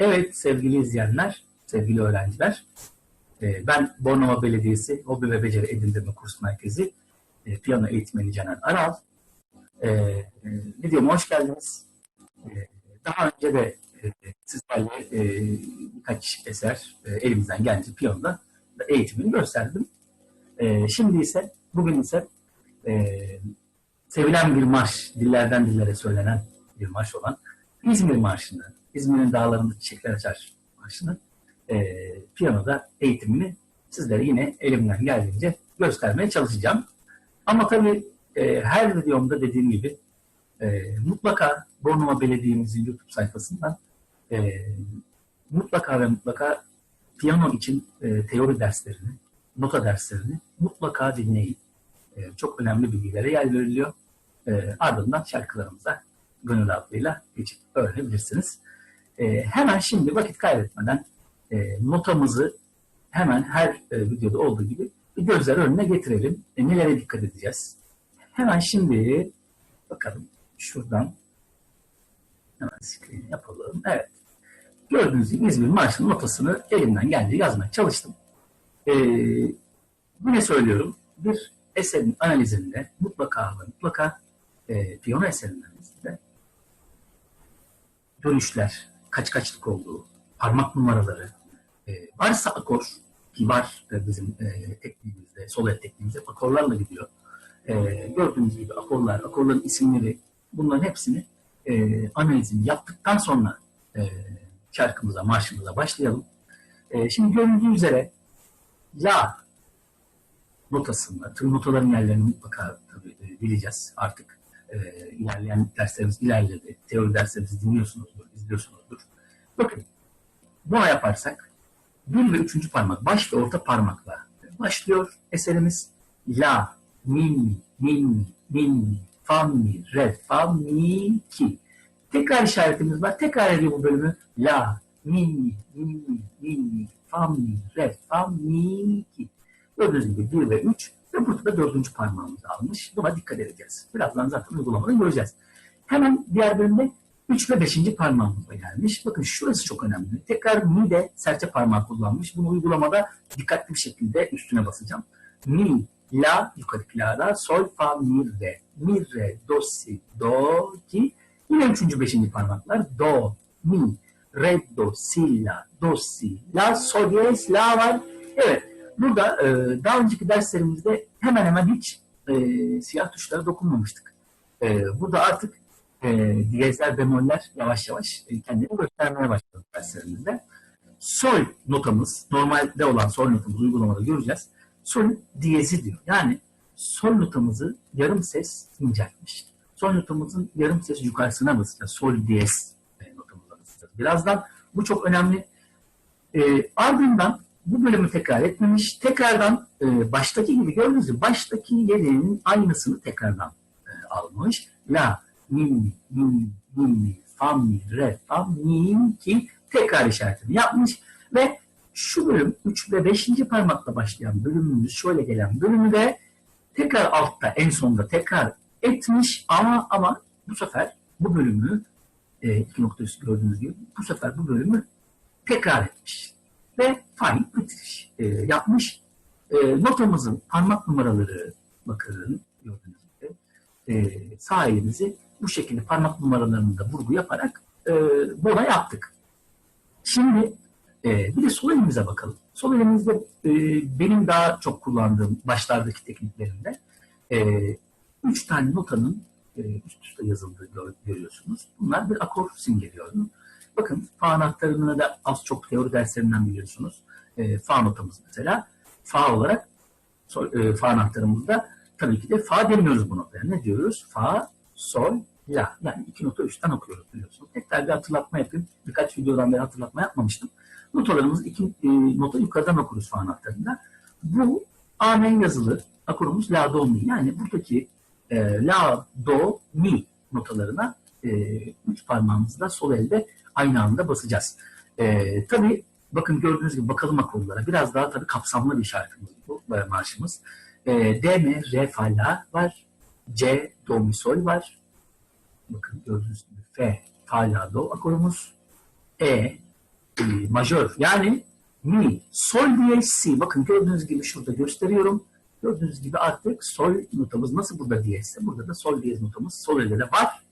Evet sevgili izleyenler, sevgili öğrenciler. e, Ben Bornova Belediyesi Hobi ve Beceri Edindirme Kurs Merkezi e, piyano eğitmeni Caner Aral. E, e, Videoma hoş geldiniz. Daha önce de sizlerle birkaç eser elimizden gelince piyanoda da eğitimini gösterdim. Şimdi ise, bugün ise sevilen bir marş, dillerden dillere söylenen bir marş olan İzmir Marşı'nı, İzmir'in dağlarında çiçekler açar marşını e, piyanoda eğitimini sizlere yine elimden geldiğince göstermeye çalışacağım. Ama tabii e, her videomda dediğim gibi e, mutlaka Bornova Belediye'mizin YouTube sayfasından e, mutlaka ve mutlaka piyano için e, teori derslerini, nota derslerini mutlaka dinleyin. E, çok önemli bilgilere yer veriliyor. E, ardından şarkılarımıza gönül rahatlığıyla geçip öğrenebilirsiniz. E, hemen şimdi vakit kaybetmeden e, notamızı hemen her e, videoda olduğu gibi bir gözler önüne getirelim. E, nelere dikkat edeceğiz? Hemen şimdi bakalım şuradan hemen screen yapalım. Evet. Gördüğünüz gibi İzmir Marşı'nın notasını elimden geldiği yazmaya çalıştım. E, yine söylüyorum. Bir eserin analizinde mutlaka mutlaka e, piyano analizinde dönüşler, kaç kaçlık olduğu, parmak numaraları, e, varsa akor ki var bizim e, tekniğimizde, sol el tekniğimizde akorlarla gidiyor. E, gördüğünüz gibi akorlar, akorların isimleri bunların hepsini e, analizini yaptıktan sonra e, şarkımıza, marşımıza başlayalım. E, şimdi görüldüğü üzere La notasında, tüm notaların yerlerini mutlaka tabii, e, bileceğiz artık. E, ilerleyen derslerimiz ilerledi. Teori derslerimizi dinliyorsunuzdur, izliyorsunuzdur. Bakın, buna yaparsak bir ve üçüncü parmak, baş ve orta parmakla başlıyor eserimiz. La, mi, mi, mi, fa, mi, re, fa, mi, ki. Tekrar işaretimiz var. Tekrar ediyor bu bölümü. La, mi, mi, mi, mi, fa, mi, re, fa, mi, ki. Gördüğünüz gibi 1 ve 3 ve burada da dördüncü parmağımız almış. Buna dikkat edeceğiz. Birazdan zaten uygulamada göreceğiz. Hemen diğer bölümde 3 ve 5. parmağımıza gelmiş. Bakın şurası çok önemli. Tekrar mi de serçe parmağı kullanmış. Bunu uygulamada dikkatli bir şekilde üstüne basacağım. Mi, la, yukarıdaki la'da, sol, fa, mi, re. Mi, re, do, si, do, ki. Yine 3. 5. parmaklar. Do, mi, re, do, si, la, do, si, la, sol, diyez, la var. Evet. Burada e, daha önceki derslerimizde hemen hemen hiç e, siyah tuşlara dokunmamıştık. E, burada artık e, diyezler, bemoller yavaş yavaş e, kendini göstermeye başladı derslerimizde. Sol notamız, normalde olan sol notamızı uygulamada göreceğiz. Sol diyezi diyor. Yani sol notamızı yarım ses inceltmiş. Sol notamızın yarım ses yukarısına basacağız. Sol diyez e, notamıza basacağız. Birazdan bu çok önemli. E, ardından bu bölümü tekrar etmemiş. Tekrardan e, baştaki gibi gördüğünüz gibi baştaki yerin aynısını tekrardan e, almış. La, mi, mi, mi, mi, mi, re, fa, mi, ki tekrar işaretini yapmış ve şu bölüm 3 ve 5. parmakla başlayan bölümümüz şöyle gelen bölümü de tekrar altta en sonunda tekrar etmiş ama ama bu sefer bu bölümü e, iki nokta üstü gördüğünüz gibi bu sefer bu bölümü tekrar etmiş ve fail bitiriş e, yapmış. E, notamızın parmak numaraları bakın gördüğünüz gibi e, sağ elimizi bu şekilde parmak numaralarını da vurgu yaparak e, bona yaptık. Şimdi e, bir de sol elimize bakalım. Sol elimizde e, benim daha çok kullandığım başlardaki tekniklerimde e, üç tane notanın e, üst üste yazıldığı gör, görüyorsunuz. Bunlar bir akor simgeliyor. Bakın fa anahtarını da az çok teori derslerinden biliyorsunuz. E, fa notamız mesela. Fa olarak sol, e, fa anahtarımızda tabii ki de fa demiyoruz bu notaya. Ne diyoruz? Fa, sol, la. Yani iki nota üstten okuyoruz biliyorsunuz. Tekrar bir hatırlatma yapayım. Birkaç videodan beri hatırlatma yapmamıştım. Notalarımız iki e, nota yukarıdan okuruz fa anahtarında. Bu amen yazılı akorumuz la, do, mi. Yani buradaki e, la, do, mi notalarına e, üç parmağımızla sol elde aynı anda basacağız. E, tabii bakın gördüğünüz gibi bakalım akorlara. Biraz daha tabii kapsamlı bir şarkımız bu marşımız. E, D, M, R, Fa, La var. C, Do, Mi, Sol var. Bakın gördüğünüz gibi F, Fa, La, Do akorumuz. E, e, majör yani mi, sol diyez si. Bakın gördüğünüz gibi şurada gösteriyorum. Gördüğünüz gibi artık sol notamız nasıl burada diyezse burada da sol diyez notamız sol elde de var.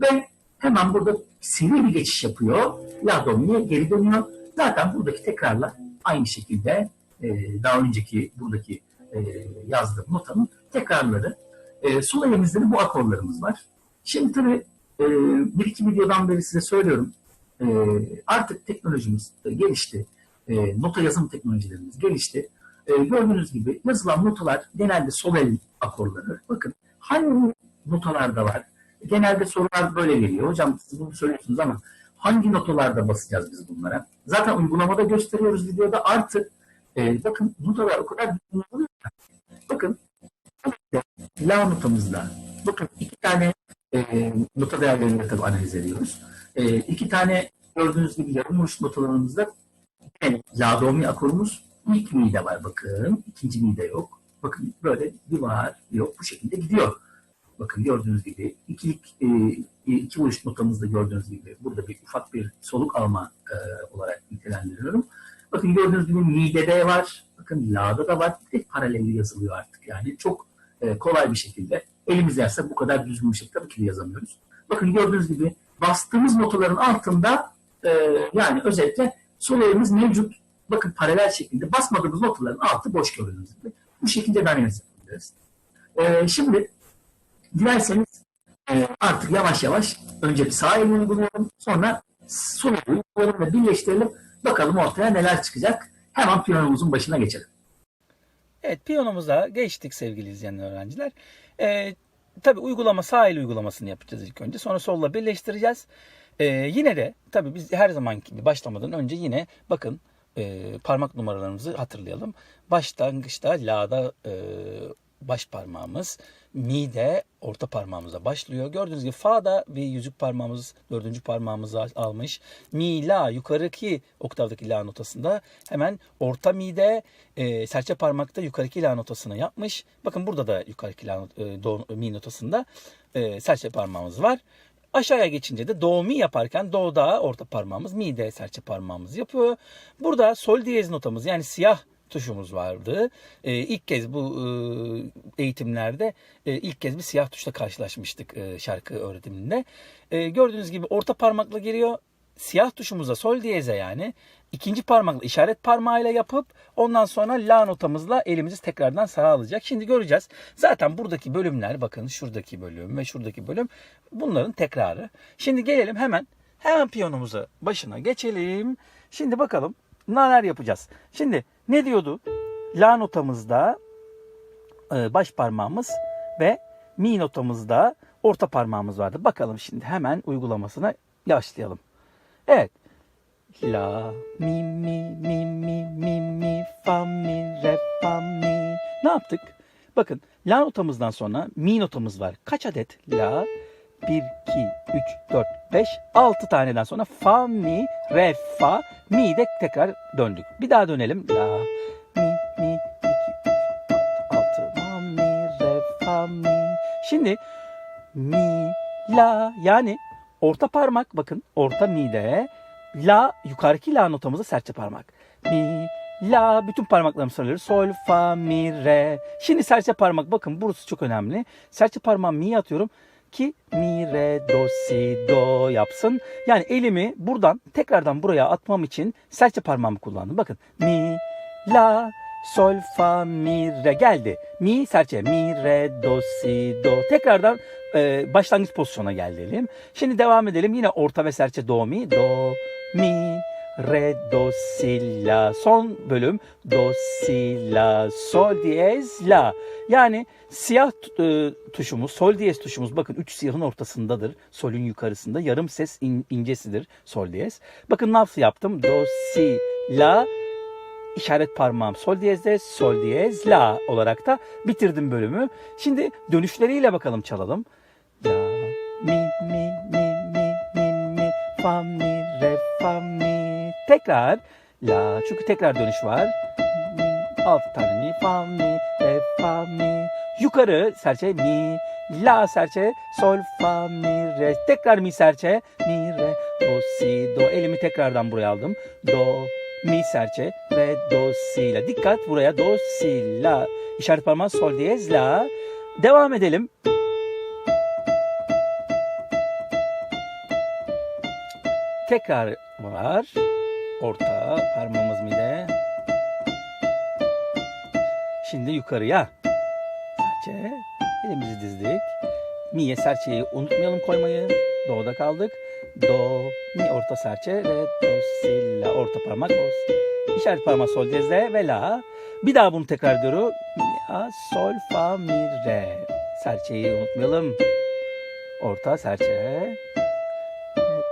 Ve hemen burada sivri bir geçiş yapıyor. La do mi'ye geri dönüyor. Zaten buradaki tekrarlar aynı şekilde e, daha önceki buradaki e, yazdığım notanın tekrarları. E, sol elimizde de bu akorlarımız var. Şimdi tabii e, bir iki videodan beri size söylüyorum. E, artık teknolojimiz gelişti. E, nota yazım teknolojilerimiz gelişti. E, gördüğünüz gibi yazılan notalar genelde sol el akorları. Bakın hangi notalarda var? Genelde sorular böyle geliyor. Hocam bunu söylüyorsunuz ama hangi notalarda basacağız biz bunlara? Zaten uygulamada gösteriyoruz videoda. Artık e, bakın notalar o kadar ki. Bakın La notamızda bakın iki tane e, nota değerlerini tabii analiz ediyoruz. E, iki tane gördüğünüz gibi yarım vuruş notalarımızda yani La Do Mi akorumuz ilk mi'de var bakın. ikinci mi'de yok. Bakın böyle bir var yok bu şekilde gidiyor. Bakın gördüğünüz gibi ikilik e, iki vuruş notamızda gördüğünüz gibi burada bir ufak bir soluk alma e, olarak nitelendiriyorum. Bakın gördüğünüz gibi mi'de de var. Bakın la'da da var. Tek paralelli yazılıyor artık yani. Çok e, kolay bir şekilde. Elimiz yerse bu kadar düzgün bir şekilde tabii yazamıyoruz. Bakın gördüğünüz gibi bastığımız notaların altında e, yani özellikle sol elimiz mevcut. Bakın paralel şekilde basmadığımız notaların altı boş gördüğünüz gibi. Bu şekilde ben yapabiliriz. E, şimdi dilerseniz e, artık yavaş yavaş önce bir sağ elini uygulayalım. Sonra sol elini uygulayalım ve birleştirelim. Bakalım ortaya neler çıkacak. Hemen piyanomuzun başına geçelim. Evet piyanomuza geçtik sevgili izleyen öğrenciler. Ee, tabii uygulama sağ el uygulamasını yapacağız ilk önce. Sonra solla birleştireceğiz. Ee, yine de tabii biz her zamanki gibi başlamadan önce yine bakın e, parmak numaralarımızı hatırlayalım. Başlangıçta la'da e, baş parmağımız, mi'de orta parmağımıza başlıyor. Gördüğünüz gibi fa'da bir yüzük parmağımız dördüncü parmağımızı almış. Mi, la yukarıki oktavdaki la notasında hemen orta mi'de e, serçe parmakta yukarıki la notasını yapmış. Bakın burada da yukarıki la, e, do, mi notasında e, serçe parmağımız var. Aşağıya geçince de do mi yaparken do'da orta parmağımız, mi'de serçe parmağımız yapıyor. Burada sol diyez notamız yani siyah tuşumuz vardı. Ee, ilk kez bu e, eğitimlerde e, ilk kez bir siyah tuşla karşılaşmıştık e, şarkı öğretiminde. E, gördüğünüz gibi orta parmakla giriyor. Siyah tuşumuza sol diyeze yani ikinci parmakla işaret parmağıyla yapıp ondan sonra la notamızla elimizi tekrardan sağa alacak. Şimdi göreceğiz. Zaten buradaki bölümler bakın şuradaki bölüm ve şuradaki bölüm bunların tekrarı. Şimdi gelelim hemen hemen piyanomuza başına geçelim. Şimdi bakalım neler yapacağız. Şimdi ne diyordu? La notamızda e, baş parmağımız ve mi notamızda orta parmağımız vardı. Bakalım şimdi hemen uygulamasına başlayalım. Evet. La, mi, mi, mi, mi, mi, mi, fa, mi, re, fa, mi. Ne yaptık? Bakın la notamızdan sonra mi notamız var. Kaç adet? La, 1, 2, 3, 4, 5, 6 taneden sonra fa, mi, re, fa, mi de tekrar döndük. Bir daha dönelim. La, mi, mi, 2, 3, 4, 6, fa, mi, re, fa, mi. Şimdi mi, la yani orta parmak bakın orta mi'de la yukarıki la notamızı serçe parmak. Mi, la bütün parmaklarımı söylüyoruz. Sol, fa, mi, re. Şimdi serçe parmak bakın burası çok önemli. Serçe parmağımı mi'ye atıyorum ki mi, re, do, si, do yapsın. Yani elimi buradan tekrardan buraya atmam için serçe parmağımı kullandım. Bakın mi, la, sol, fa, mi, re geldi. Mi, serçe, mi, re, do, si, do. Tekrardan e, başlangıç pozisyona gelelim. Şimdi devam edelim. Yine orta ve serçe do, mi, do, mi, re, do, si, la. Son bölüm do, si, la, sol, diyez, la. Yani siyah e, tuşumuz, sol diyez tuşumuz bakın üç siyahın ortasındadır. Solün yukarısında. Yarım ses in, incesidir sol diyez. Bakın nasıl yaptım? Do, si, la, işaret parmağım sol diyezde, sol diyez, la olarak da bitirdim bölümü. Şimdi dönüşleriyle bakalım çalalım. La, mi, mi, mi, mi, mi, mi, fa, mi, re, fa, mi. Tekrar la, çünkü tekrar dönüş var. Mi, tane mi, fa, mi, re, fa, mi. Yukarı serçe mi, la serçe, sol, fa, mi, re. Tekrar mi serçe, mi, re, do, si, do. Elimi tekrardan buraya aldım. Do, mi serçe ve do, si, la. Dikkat buraya do, si, la. İşaret parmağı sol diyez, la. Devam edelim. Tekrar var. Orta parmağımız mide. Şimdi yukarıya. Serçe. Elimizi dizdik. Mi'ye serçeyi unutmayalım koymayı. Do'da kaldık. Do, mi orta serçe ve do, si, la orta parmak. Do, si. İşaret parmağı sol diyezde ve la. Bir daha bunu tekrar ediyorum. Mi, a, sol, fa, mi, re. Serçeyi unutmayalım. Orta serçe.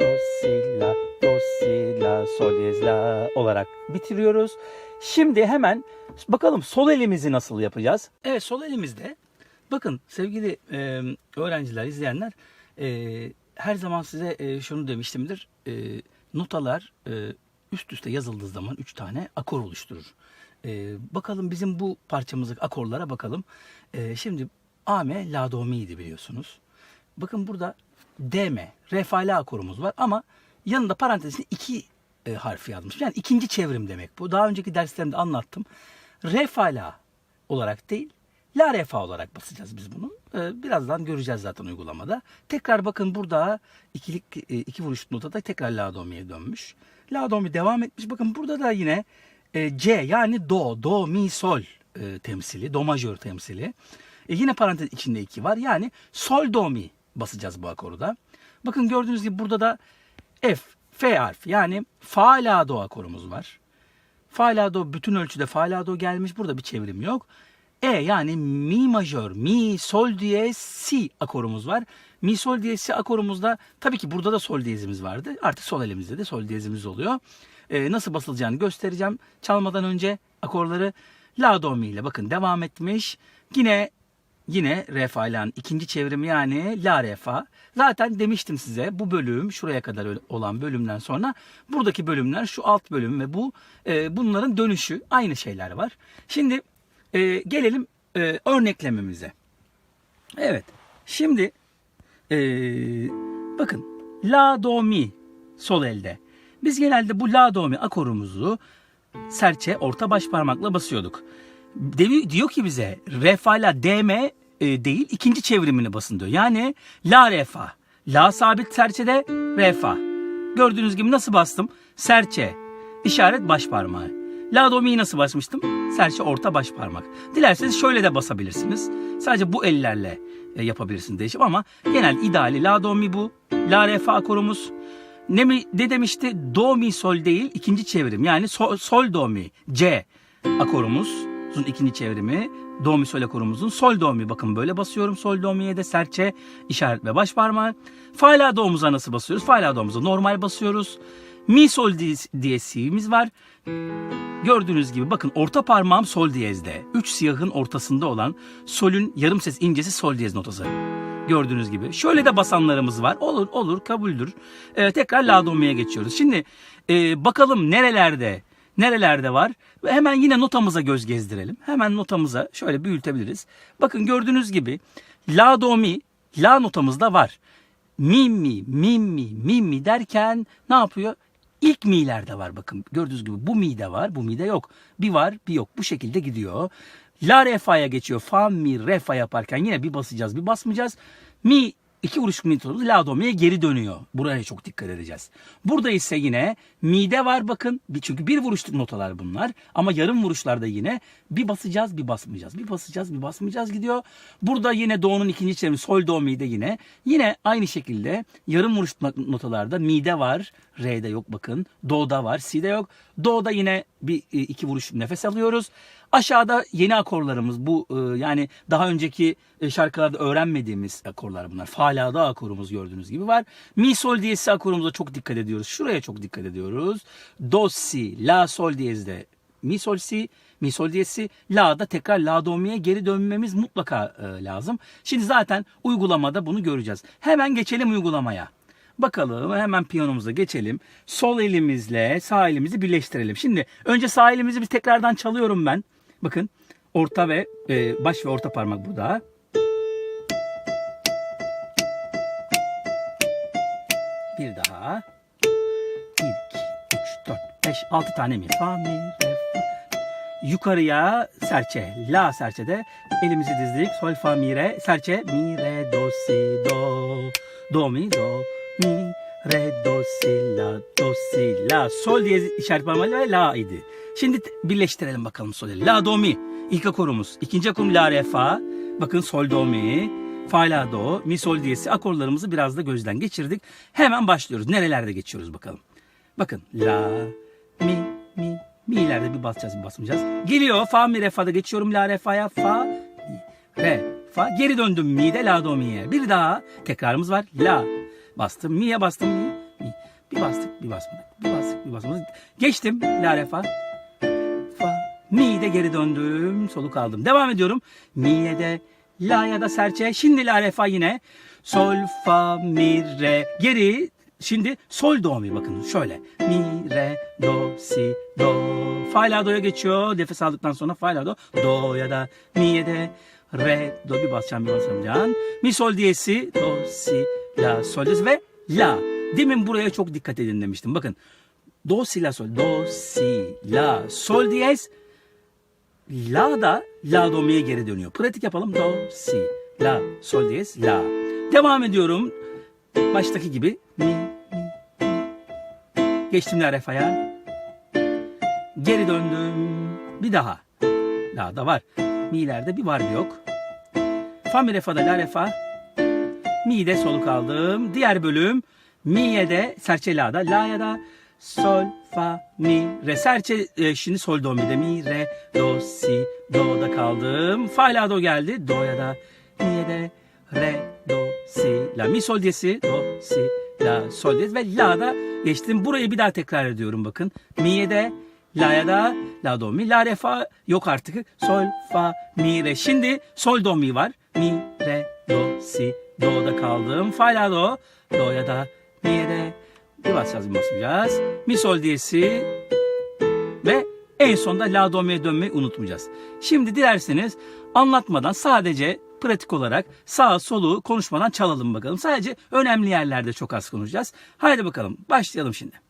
Do, si, la, do, si, la, sol diyez, la olarak bitiriyoruz. Şimdi hemen bakalım sol elimizi nasıl yapacağız? Evet sol elimizde bakın sevgili e, öğrenciler, izleyenler e, her zaman size e, şunu demiştimdir. E, notalar e, üst üste yazıldığı zaman 3 tane akor oluşturur. E, bakalım bizim bu parçamızdaki akorlara bakalım. E, şimdi A, M, La, Do, Mi'ydi biliyorsunuz. Bakın burada D, M, Re, Fa, La akorumuz var ama yanında parantezinde iki e, harfi yazmış. Yani ikinci çevrim demek bu. Daha önceki derslerimde anlattım. Re, Fa, La olarak değil, La, Re, Fa olarak basacağız biz bunu. E, birazdan göreceğiz zaten uygulamada. Tekrar bakın burada ikilik e, iki vuruş notada tekrar La, Do, Mi'ye dönmüş. La, Do, Mi devam etmiş. Bakın burada da yine e, C yani Do, Do, Mi, Sol e, temsili, Do majör temsili. E, yine parantez içinde iki var. Yani Sol, Do, Mi basacağız bu akoru Bakın gördüğünüz gibi burada da F, F harfi yani Fa, La, Do akorumuz var. Fa, La, Do bütün ölçüde Fa, La, Do gelmiş. Burada bir çevrim yok. E yani Mi majör, Mi, Sol diyez, Si akorumuz var. Mi, Sol diyez, Si akorumuzda tabii ki burada da Sol diyezimiz vardı. Artık sol elimizde de Sol diyezimiz oluyor. E, nasıl basılacağını göstereceğim. Çalmadan önce akorları La, Do, Mi ile bakın devam etmiş. Yine Yine re fa la'nın ikinci çevrimi yani la re fa. Zaten demiştim size bu bölüm şuraya kadar olan bölümden sonra buradaki bölümler şu alt bölüm ve bu e, bunların dönüşü aynı şeyler var. Şimdi e, gelelim e, örneklememize. Evet şimdi e, bakın la do mi sol elde. Biz genelde bu la do mi akorumuzu serçe orta baş parmakla basıyorduk. Devi, diyor ki bize re fa la DM e, değil ikinci çevrimini basın diyor. Yani la re fa. La sabit serçede re fa. Gördüğünüz gibi nasıl bastım? Serçe işaret baş parmağı. La do mi'yi nasıl basmıştım? Serçe orta baş parmak. Dilerseniz şöyle de basabilirsiniz. Sadece bu ellerle e, yapabilirsiniz değişim ama genel ideali la do mi bu. La re fa akorumuz. Ne mi ne demişti? Do mi sol değil ikinci çevrim. Yani sol, sol do mi C akorumuzun ikinci çevrimi. Do mi sol akorumuzun sol do mi. Bakın böyle basıyorum. Sol do mi'ye de serçe işaret ve baş parmağı. Fa la do'muza nasıl basıyoruz? Fa la do'muza normal basıyoruz. Mi sol diye si'miz var. Gördüğünüz gibi bakın orta parmağım sol diyezde. Üç siyahın ortasında olan solün yarım ses incesi sol diyez notası. Gördüğünüz gibi. Şöyle de basanlarımız var. Olur olur kabuldür. Ee, tekrar la do mi'ye geçiyoruz. Şimdi e, bakalım nerelerde nerelerde var. Ve hemen yine notamıza göz gezdirelim. Hemen notamıza şöyle büyütebiliriz. Bakın gördüğünüz gibi la do mi la notamızda var. Mi mi mi mi mi mi derken ne yapıyor? İlk mi'lerde var bakın. Gördüğünüz gibi bu mi'de var, bu mi'de yok. Bir var, bir yok. Bu şekilde gidiyor. La re fa'ya geçiyor. Fa mi re fa yaparken yine bir basacağız, bir basmayacağız. Mi iki vuruş tutuyoruz. La do mi'ye geri dönüyor. Buraya çok dikkat edeceğiz. Burada ise yine mi'de var bakın. Çünkü bir vuruşluk notalar bunlar. Ama yarım vuruşlarda yine bir basacağız, bir basmayacağız. Bir basacağız, bir basmayacağız gidiyor. Burada yine do'nun ikinci çevrimi sol do mi'de yine. Yine aynı şekilde yarım vuruş notalarda mi'de var. Re'de yok bakın. Do'da var, si'de yok. Do'da yine bir iki vuruş nefes alıyoruz. Aşağıda yeni akorlarımız bu yani daha önceki şarkılarda öğrenmediğimiz akorlar bunlar. Fa la da akorumuz gördüğünüz gibi var. Mi sol diyezi akorumuza çok dikkat ediyoruz. Şuraya çok dikkat ediyoruz. Do si la sol diyezde mi sol si mi sol diyesi la'da tekrar la do mi'ye geri dönmemiz mutlaka e, lazım. Şimdi zaten uygulamada bunu göreceğiz. Hemen geçelim uygulamaya. Bakalım hemen piyanomuza geçelim. Sol elimizle sağ elimizi birleştirelim. Şimdi önce sağ elimizi bir tekrardan çalıyorum ben. Bakın orta ve e, baş ve orta parmak burada. Bir daha. 5, 6 tane mi? Fa, mi, re, fa. Yukarıya serçe. La serçede. Elimizi dizdik. Sol, fa, mi, re. Serçe. Mi, re, do, si, do. Do, mi, do, mi, re, do, si, la, do, si, la. Sol diye işaret parmağıyla la idi. Şimdi birleştirelim bakalım sol. La, do, mi. İlk akorumuz. İkinci akorum la, re, fa. Bakın sol, do, mi. Fa, la, do, mi, sol diyesi akorlarımızı biraz da gözden geçirdik. Hemen başlıyoruz. Nerelerde geçiyoruz bakalım. Bakın la, mi, mi, mi'lerde bir basacağız bir basmayacağız. Geliyor fa, mi, re, fa'da geçiyorum la, re, fa'ya, fa, mi, re, fa. Geri döndüm mi'de la, do, mi'ye. Bir daha tekrarımız var. La, bastım, mi'ye bastım, mi, mi. Bir bastık, bir basmadık, bir bastık, bir basmadık. Geçtim la, re, fa, fa. Mi'de geri döndüm, soluk aldım. Devam ediyorum. Mi'ye de la ya da serçe. Şimdi la, re, fa yine. Sol, fa, mi, re. Geri Şimdi sol do mi bakın şöyle. Mi, re, do, si, do. Fa la do'ya geçiyor. Nefes aldıktan sonra fa la do. Do ya da mi'ye de re, do bir basacağım bir basacağım. Mi sol diyesi, do, si, la, sol diyesi ve la. Demin buraya çok dikkat edin demiştim. Bakın. Do, si, la, sol. Do, si, la, sol diyez. La da la do mi'ye geri dönüyor. Pratik yapalım. Do, si, la, sol diyez, la. Devam ediyorum. Baştaki gibi mi. Geçtim la re fa'ya. Geri döndüm. Bir daha. La da var. Mi'lerde bir var bir yok. Fa mi re fa'da la re fa. Mi'de soluk aldım. Diğer bölüm mi'ye de serçe la'da. La'ya da sol, fa, mi, re. Serçe e, şimdi sol do mi'de mi, re, do, si, do'da kaldım. Fa la do geldi. Do'ya da mi'ye de re, do, si, la. Mi sol diyesi, do, si, la, sol diyesi ve la'da geçtim. Burayı bir daha tekrar ediyorum bakın. Mi'ye de La'ya da la do mi la re fa yok artık. Sol fa mi re. Şimdi sol do mi var. Mi re do si do'da kaldım. Fa la do do'ya da mi'ye de bir basacağız bir basmayacağız. Mi sol diyesi ve en sonunda la do mi'ye dönmeyi unutmayacağız. Şimdi dilerseniz anlatmadan sadece pratik olarak sağ solu konuşmadan çalalım bakalım. Sadece önemli yerlerde çok az konuşacağız. Haydi bakalım başlayalım şimdi.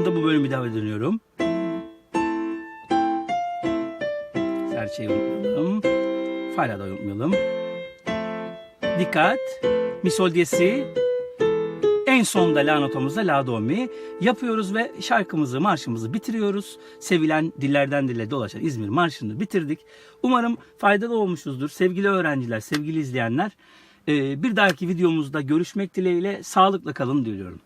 Sonunda bu bölümü daha dönüyorum. Serçeyi unutmayalım. Fala da unutmayalım. Dikkat. Mi sol diyesi. En sonda la notamızda la do mi yapıyoruz ve şarkımızı, marşımızı bitiriyoruz. Sevilen dillerden dile dolaşan İzmir marşını bitirdik. Umarım faydalı olmuşuzdur. Sevgili öğrenciler, sevgili izleyenler. Ee, Bir dahaki videomuzda görüşmek dileğiyle sağlıkla kalın diliyorum.